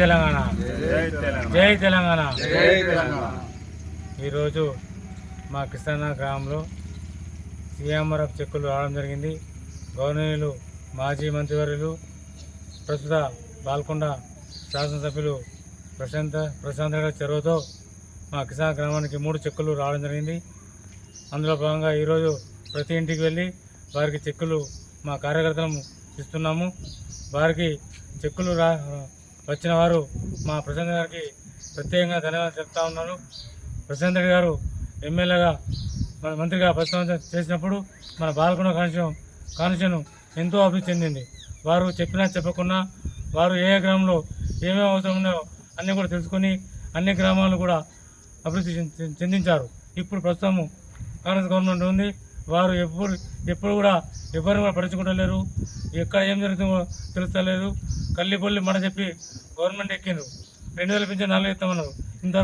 తెలంగాణ. జై తెలంగాణ. ఈరోజు మా కృష్ణా గ్రామంలో సీఎంఆర్ఎఫ్ చెక్కులు రావడం జరిగింది. గవర్నర్లు మాజీ మంత్రివర్యులు ప్రస్తుత బాల్కొండ శాసనసభ్యులు ప్రశాంత్ ప్రశాంత్ రెడ్డి చొరవతో మా కిసాన్ గ్రామానికి మూడు చెక్కులు రావడం జరిగింది. అందులో భాగంగా ఈరోజు ప్రతి ఇంటికి వెళ్ళి వారికి చెక్కులు మా కార్యకర్తలను ఇస్తున్నాము. వారికి చెక్కులు రా వచ్చిన వారు మా ప్రశాంత్ గారికి ప్రత్యేకంగా ధన్యవాదాలు చెప్తా ఉన్నాను. ప్రశాంత్ రెడ్డి గారు ఎమ్మెల్యేగా మన మంత్రిగా ప్రస్తావన చేసినప్పుడు మన బాలకొండ కాన్స్టిట్యూ కాన్స్టిట్యూన్ ఎంతో అభివృద్ధి చెందింది. వారు చెప్పినా చెప్పకున్నా వారు ఏ గ్రామంలో ఏమేమి అవసరం ఉన్నాయో అన్నీ కూడా తెలుసుకొని అన్ని గ్రామాలు కూడా అభివృద్ధి చెందించారు. ఇప్పుడు ప్రస్తుతం కాంగ్రెస్ గవర్నమెంట్ ఉంది. వారు ఎప్పుడు ఎప్పుడు కూడా ఎవరు కూడా పడుచుకుంటలేరు ఎక్కడ ఏం జరుగుతుందో తెలుస్తలేదు. కల్లిపల్లి మన చెప్పి గవర్నమెంట్ ఎక్కిండ్రు. రెండు వేల పింఛన్ నాలుగు ఇస్తామన్నారు